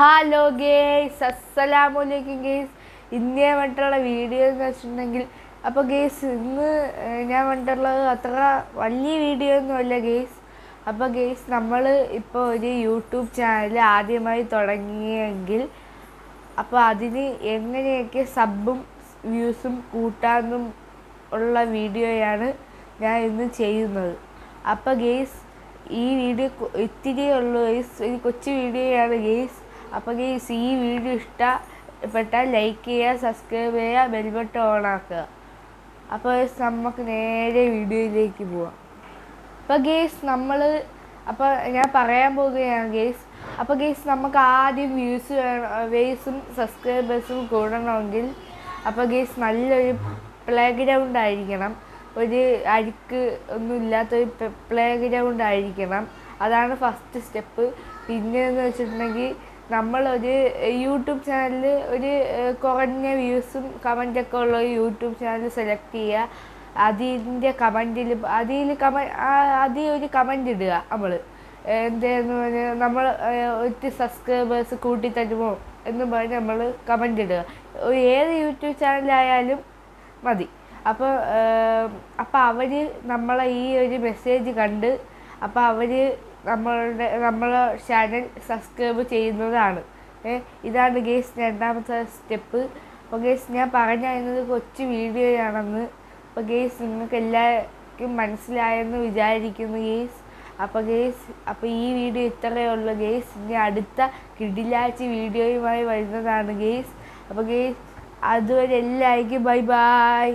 Hello guys അസ്സലാമലൈക്കും guys ഇന്ന് ഞാൻ വേണ്ടിയിട്ടുള്ള വീഡിയോ എന്ന് വെച്ചിട്ടുണ്ടെങ്കിൽ അപ്പോൾ ഗേസ് ഇന്ന് ഞാൻ വേണ്ടിയിട്ടുള്ളത് അത്ര വലിയ വീഡിയോ ഒന്നുമല്ല ഗേസ് അപ്പോൾ ഗേസ് നമ്മൾ ഇപ്പോൾ ഒരു യൂട്യൂബ് ചാനൽ ആദ്യമായി തുടങ്ങിയെങ്കിൽ അപ്പോൾ അതിന് എങ്ങനെയൊക്കെ സബും വ്യൂസും കൂട്ടാനും ഉള്ള വീഡിയോയാണ് ഞാൻ ഇന്ന് ചെയ്യുന്നത്. അപ്പോൾ ഗേസ് ഈ വീഡിയോ ഇത്തിരിയേ ഉള്ളൂ ഗെയ്സ് ഒരു കൊച്ചു വീഡിയോയാണ് ഗെയ്സ് അപ്പോൾ ഈ ഈ വീഡിയോ ഇഷ്ടപ്പെട്ടാൽ ലൈക്ക് ചെയ്യുക സബ്സ്ക്രൈബ് ചെയ്യുക ബെൽബട്ടൺ ഓൺ ആക്കുക. അപ്പോൾ നമുക്ക് നേരെ വീഡിയോയിലേക്ക് പോവാം. അപ്പോൾ ഗേസ് നമ്മൾ അപ്പോൾ ഞാൻ പറയാൻ പോവുകയാണ് ഗേസ് അപ്പോൾ ഗേസ് നമുക്ക് ആദ്യം വ്യൂസ് വേസും സബ്സ്ക്രൈബേഴ്സും കൂടണമെങ്കിൽ അപ്പോൾ ഗേസ് നല്ലൊരു പ്ലേ ഗ്രൗണ്ട് ആയിരിക്കണം. ഒരു അഴുക്ക് ഒന്നും ഇല്ലാത്തൊരു പ്ലേ ഗ്രൗണ്ട് ആയിരിക്കണം. അതാണ് ഫസ്റ്റ് സ്റ്റെപ്പ് പിന്നെ എന്ന് വെച്ചിട്ടുണ്ടെങ്കിൽ നമ്മളൊരു യൂട്യൂബ് ചാനലിൽ ഒരു കുറഞ്ഞ വ്യൂസും കമന്റൊക്കെ ഉള്ള ഒരു യൂട്യൂബ് ചാനൽ സെലക്ട് ചെയ്യുക അതിന്റെ കമന്റിൽ അതിൽ കമ അതിൽ ഒരു കമന്റ് ഇടുക നമ്മൾ എന്തായിരുന്നു പറഞ്ഞാൽ നമ്മൾ ഒറ്റ സബ്സ്ക്രൈബേഴ്സ് കൂട്ടി തരുമോ എന്ന് പറഞ്ഞ് നമ്മൾ കമന്റ് ഇടുക. ഏത് യൂട്യൂബ് ചാനലായാലും മതി. അപ്പോൾ അപ്പോൾ അവർ നമ്മളെ ഈ ഒരു മെസ്സേജ് കണ്ട് അപ്പോൾ അവർ നമ്മളുടെ നമ്മൾ ചാനൽ സബ്സ്ക്രൈബ് ചെയ്യുന്നതാണ്. ഇതാണ് ഗേസ് രണ്ടാമത്തെ സ്റ്റെപ്പ്. അപ്പോൾ ഗേസ് ഞാൻ പറഞ്ഞു തരുന്നത് കൊച്ചു വീഡിയോയാണെന്ന് അപ്പോൾ ഗേസ് നിങ്ങൾക്ക് എല്ലാവർക്കും മനസ്സിലായെന്ന് വിചാരിക്കുന്നു ഗേസ്. അപ്പോൾ ഗേസ് അപ്പോൾ ഈ വീഡിയോ ഇത്രയേ ഉള്ളൂ ഗേസ്. ഇനി അടുത്ത കിടിലാച്ചി വീഡിയോയുമായി വരുന്നതാണ് ഗേസ്. അപ്പോൾ ഗേസ് അതുവരെ എല്ലാവർക്കും ബൈ ബൈ.